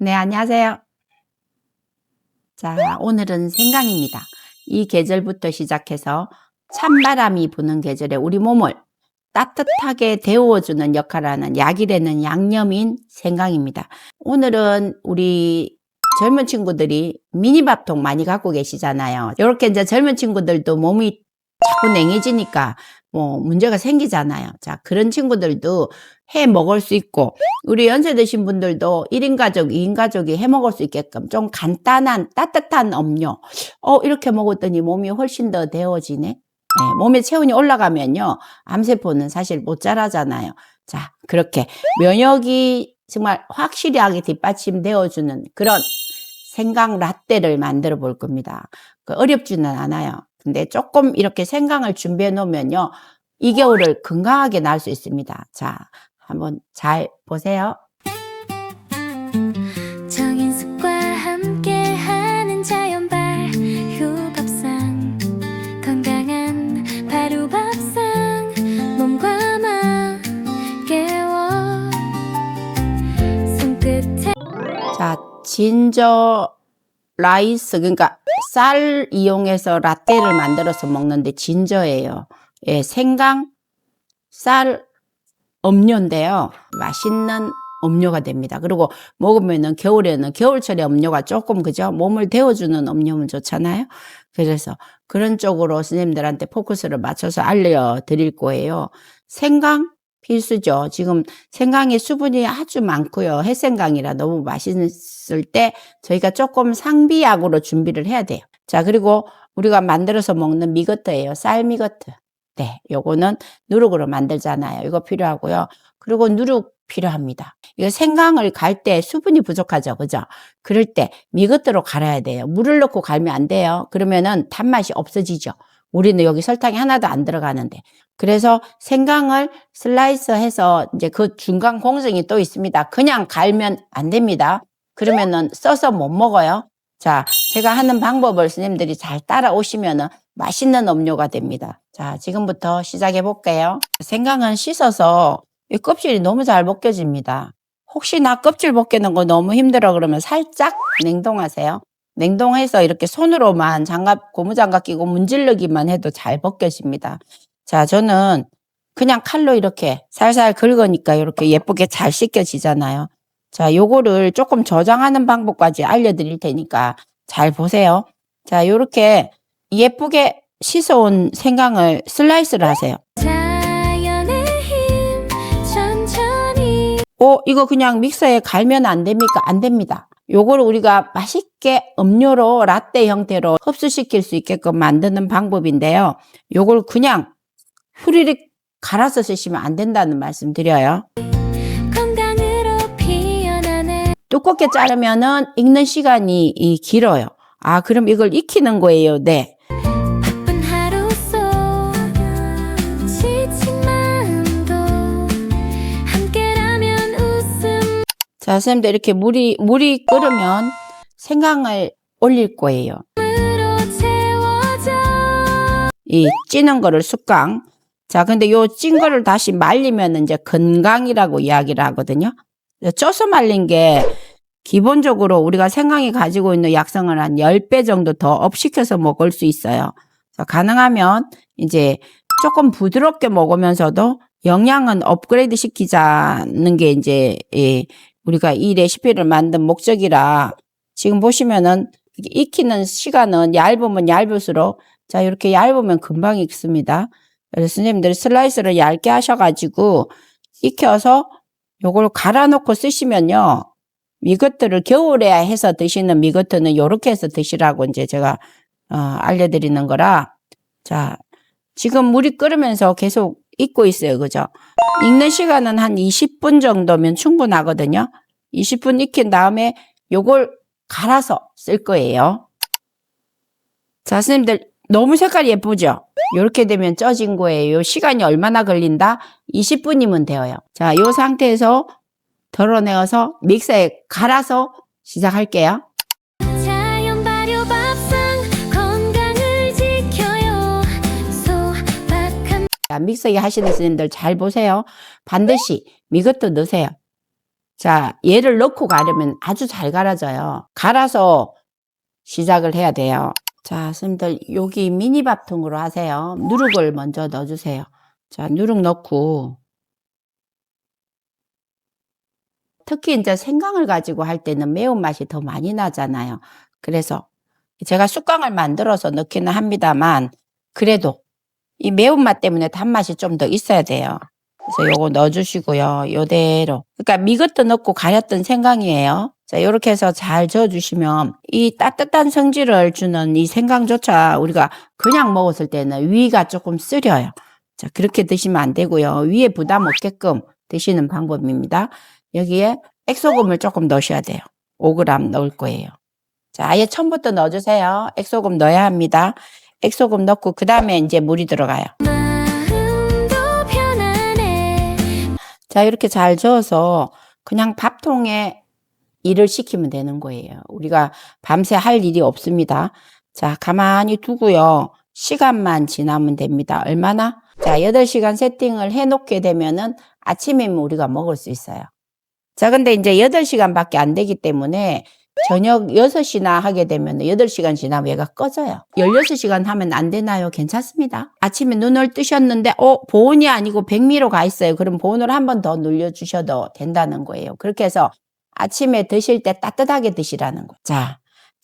네, 안녕하세요. 자, 오늘은 생강입니다. 이 계절부터 시작해서 찬바람이 부는 계절에 우리 몸을 따뜻하게 데워주는 역할을 하는 약이 되는 양념인 생강입니다. 오늘은 우리 젊은 친구들이 미니밥통 많이 갖고 계시잖아요. 이렇게 이제 젊은 친구들도 몸이 자꾸 냉해지니까 뭐 문제가 생기잖아요. 자, 그런 친구들도 해 먹을 수 있고 우리 연세 드신 분들도 1인 가족, 2인 가족이 해 먹을 수 있게끔 좀 간단한 따뜻한 음료. 어, 이렇게 먹었더니 몸이 훨씬 더 데워지네. 네, 몸의 체온이 올라가면요. 암세포는 사실 못 자라잖아요. 자, 그렇게 면역이 정말 확실하게 뒷받침되어 주는 그런 생강 라떼를 만들어 볼 겁니다. 그 어렵지는 않아요. 근데 조금 이렇게 생강을 준비해 놓으면요. 이 겨울을 건강하게 날 수 있습니다. 자, 한번 잘 보세요. 정인숙과 함께하는 자연발 휴밥상 건강한 바로 밥상 몸과 마음 깨워 손끝에 자, 진저 라이스, 그러니까 쌀 이용해서 라떼를 만들어서 먹는데 진저예요. 예, 생강, 쌀, 음료인데요. 맛있는 음료가 됩니다. 그리고 먹으면은 겨울에는 겨울철에 음료가 조금 그죠? 몸을 데워주는 음료면 좋잖아요. 그래서 그런 쪽으로 선생님들한테 포커스를 맞춰서 알려드릴 거예요. 생강 필수죠. 지금 생강에 수분이 아주 많고요. 해생강이라 너무 맛있을 때 저희가 조금 상비약으로 준비를 해야 돼요. 자, 그리고 우리가 만들어서 먹는 미거트예요. 쌀 미거트. 네, 요거는 누룩으로 만들잖아요. 이거 필요하고요. 그리고 누룩 필요합니다. 이거 생강을 갈 때 수분이 부족하죠. 그죠? 그럴 때 미거트로 갈아야 돼요. 물을 넣고 갈면 안 돼요. 그러면은 단맛이 없어지죠. 우리는 여기 설탕이 하나도 안 들어가는데. 그래서 생강을 슬라이스 해서 이제 그 중간 공정이 또 있습니다. 그냥 갈면 안 됩니다. 그러면은 써서 못 먹어요. 자, 제가 하는 방법을 스님들이 잘 따라오시면은 맛있는 음료가 됩니다. 자, 지금부터 시작해 볼게요. 생강은 씻어서 이 껍질이 너무 잘 벗겨집니다. 혹시나 껍질 벗기는 거 너무 힘들어 그러면 살짝 냉동하세요. 냉동해서 이렇게 손으로만 장갑, 고무장갑 끼고 문질르기만 해도 잘 벗겨집니다. 자, 저는 그냥 칼로 이렇게 살살 긁으니까 이렇게 예쁘게 잘 씻겨지잖아요. 자, 요거를 조금 저장하는 방법까지 알려드릴 테니까 잘 보세요. 자, 요렇게 예쁘게 씻어온 생강을 슬라이스를 하세요. 힘 천천히 어, 이거 그냥 믹서에 갈면 안 됩니까? 안 됩니다. 요거를 우리가 맛있게 음료로 라떼 형태로 흡수시킬 수 있게끔 만드는 방법인데요. 요걸 그냥 후리릭 갈아서 쓰시면 안 된다는 말씀 드려요. 두껍게 자르면은 익는 시간이 이 길어요. 아, 그럼 이걸 익히는 거예요. 네. 자, 선생님들 이렇게 물이, 물이 끓으면 생강을 올릴 거예요. 이 찌는 거를 숙강. 자, 근데 요 찐 거를 다시 말리면 이제 건강이라고 이야기를 하거든요. 쪄서 말린 게 기본적으로 우리가 생강이 가지고 있는 약성을 한 10배 정도 더 업시켜서 먹을 수 있어요. 자, 가능하면 이제 조금 부드럽게 먹으면서도 영양은 업그레이드 시키자는 게 이제 예, 우리가 이 레시피를 만든 목적이라 지금 보시면은 익히는 시간은 얇으면 얇을수록 자, 이렇게 얇으면 금방 익습니다. 그래서 선생님들이 슬라이스를 얇게 하셔가지고 익혀서 요걸 갈아놓고 쓰시면요. 미것들을 겨울에 해서 드시는 미것트는 요렇게 해서 드시라고 이제 제가 어, 알려드리는 거라. 자, 지금 물이 끓으면서 계속 익고 있어요. 그죠? 익는 시간은 한 20분 정도면 충분하거든요. 20분 익힌 다음에 요걸 갈아서 쓸 거예요. 자, 선생님들 너무 색깔이 예쁘죠? 이렇게 되면 쪄진 거예요. 시간이 얼마나 걸린다? 20분이면 되어요. 자, 이 상태에서 덜어내어서 믹서에 갈아서 시작할게요. 자, 믹서기 하시는 선생님들 잘 보세요. 반드시 미것도 넣으세요. 자, 얘를 넣고 가려면 아주 잘 갈아져요. 갈아서 시작을 해야 돼요. 자, 선생님들 여기 미니 밥통으로 하세요. 누룩을 먼저 넣어주세요. 자, 누룩 넣고 특히 이제 생강을 가지고 할 때는 매운맛이 더 많이 나잖아요. 그래서 제가 쑥강을 만들어서 넣기는 합니다만 그래도 이 매운맛 때문에 단맛이 좀 더 있어야 돼요. 그래서 요거 넣어주시고요. 요대로. 그러니까 미것도 넣고 가렸던 생강이에요. 자, 요렇게 해서 잘 저어주시면 이 따뜻한 성질을 주는 이 생강조차 우리가 그냥 먹었을 때는 위가 조금 쓰려요. 자, 그렇게 드시면 안 되고요. 위에 부담 없게끔 드시는 방법입니다. 여기에 액소금을 조금 넣으셔야 돼요. 5g 넣을 거예요. 자, 아예 처음부터 넣어주세요. 액소금 넣어야 합니다. 액소금 넣고 그 다음에 이제 물이 들어가요. 자, 이렇게 잘 저어서 그냥 밥통에 일을 시키면 되는 거예요. 우리가 밤새 할 일이 없습니다. 자, 가만히 두고요. 시간만 지나면 됩니다. 얼마나? 자, 8시간 세팅을 해 놓게 되면은 아침이면 우리가 먹을 수 있어요. 자, 근데 이제 8시간밖에 안 되기 때문에 저녁 6시나 하게 되면 8시간 지나면 얘가 꺼져요. 16시간 하면 안 되나요? 괜찮습니다. 아침에 눈을 뜨셨는데, 어, 보온이 아니고 백미로 가 있어요. 그럼 보온을 한 번 더 눌려주셔도 된다는 거예요. 그렇게 해서 아침에 드실 때 따뜻하게 드시라는 거. 자,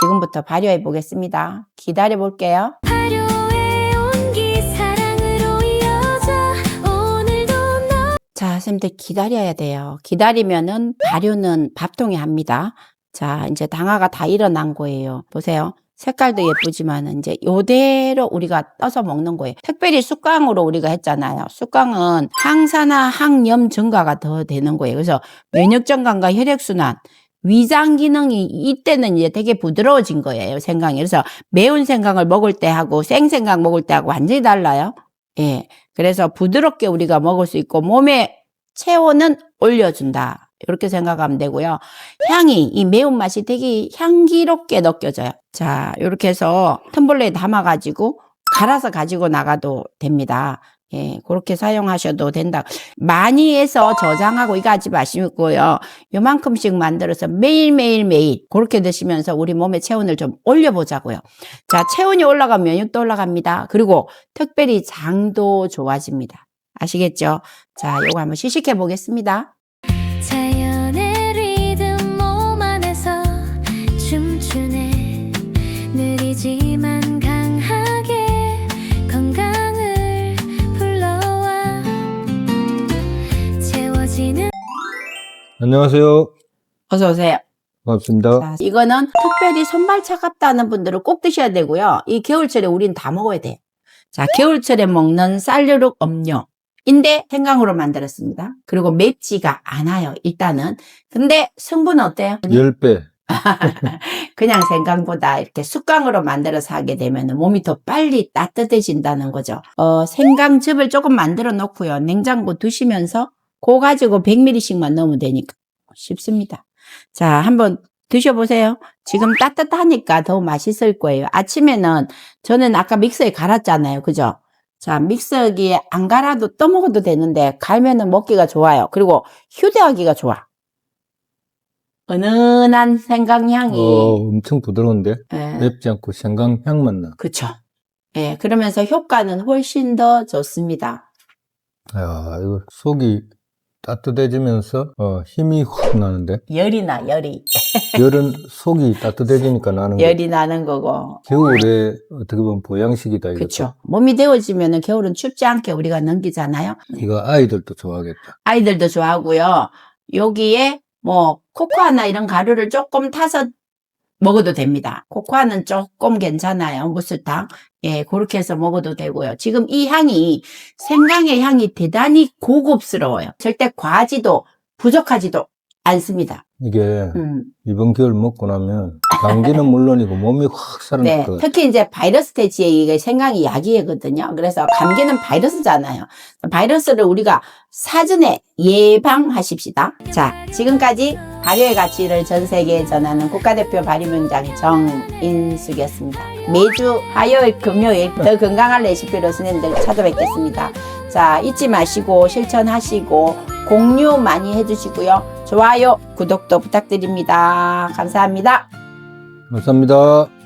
지금부터 발효해 보겠습니다. 기다려 볼게요. 자, 선생님들 기다려야 돼요. 기다리면은 발효는 밥통에 합니다. 자, 이제 당화가 다 일어난 거예요. 보세요. 색깔도 예쁘지만 이제 요대로 우리가 떠서 먹는 거예요. 특별히 쑥강으로 우리가 했잖아요. 쑥강은 항산화 항염 증가가 더 되는 거예요. 그래서 면역 증강과 혈액 순환, 위장 기능이 이때는 이제 되게 부드러워진 거예요. 생강이. 그래서 매운 생강을 먹을 때 하고 생생강 먹을 때 하고 완전히 달라요. 예. 그래서 부드럽게 우리가 먹을 수 있고 몸의 체온은 올려준다. 이렇게 생각하면 되고요. 향이 이 매운맛이 되게 향기롭게 느껴져요. 자, 이렇게 해서 텀블러에 담아 가지고 갈아서 가지고 나가도 됩니다. 예, 그렇게 사용하셔도 된다. 많이 해서 저장하고 이거 하지 마시고요. 요만큼씩 만들어서 매일매일 매일 그렇게 드시면서 우리 몸의 체온을 좀 올려보자고요. 자, 체온이 올라가면 면역도 올라갑니다. 그리고 특별히 장도 좋아집니다. 아시겠죠? 자, 요거 한번 시식해 보겠습니다. 안녕하세요. 어서 오세요. 반갑습니다. 자, 이거는 특별히 손발 차갑다는 분들은 꼭 드셔야 되고요. 이 겨울철에 우린 다 먹어야 돼요. 자, 겨울철에 먹는 쌀류룩 음료 인데 생강으로 만들었습니다. 그리고 맵지가 않아요. 일단은. 근데 성분은 어때요? 10배. 그냥 생강보다 이렇게 숯강으로 만들어서 하게 되면 몸이 더 빨리 따뜻해진다는 거죠. 어, 생강즙을 조금 만들어 놓고요. 냉장고 두시면서 그거 가지고 100ml씩만 넣으면 되니까 쉽습니다. 자, 한번 드셔보세요. 지금 따뜻하니까 더 맛있을 거예요. 아침에는 저는 아까 믹서에 갈았잖아요. 그죠? 자, 믹서기에 안 갈아도 떠먹어도 되는데 갈면은 먹기가 좋아요. 그리고 휴대하기가 좋아. 은은한 생강향이 어, 엄청 부드러운데 예, 맵지 않고 생강 향만 나. 그쵸. 예, 그러면서 효과는 훨씬 더 좋습니다. 야, 이거 속이 따뜻해지면서 어, 힘이 확 나는데 열이 나, 열이. 열은 속이 따뜻해지니까 나는 거. 열이 나는 거고. 겨울에 어떻게 보면 보양식이다 이거. 그쵸. 몸이 데워지면은 겨울은 춥지 않게 우리가 넘기잖아요. 이거 아이들도 좋아하겠다. 아이들도 좋아하고요. 여기에 뭐 코코아나 이런 가루를 조금 타서 먹어도 됩니다. 코코아는 조금 괜찮아요. 무설탕. 예, 그렇게 해서 먹어도 되고요. 지금 이 향이 생강의 향이 대단히 고급스러워요. 절대 과하지도 부족하지도 않습니다. 이게 음, 이번 겨울 먹고 나면 감기는 물론이고 몸이 확 살아날 네. 것 같아. 특히 이제 바이러스 대지에 이게 생강이 약이거든요. 그래서 감기는 바이러스잖아요. 바이러스를 우리가 사전에 예방하십시다. 자, 지금까지 발효의 가치를 전 세계에 전하는 국가대표 발효명장 정인숙이었습니다. 매주 화요일, 금요일 더 건강한 레시피로 스님들 찾아뵙겠습니다. 자, 잊지 마시고 실천하시고 공유 많이 해주시고요. 좋아요, 구독도 부탁드립니다. 감사합니다. 감사합니다.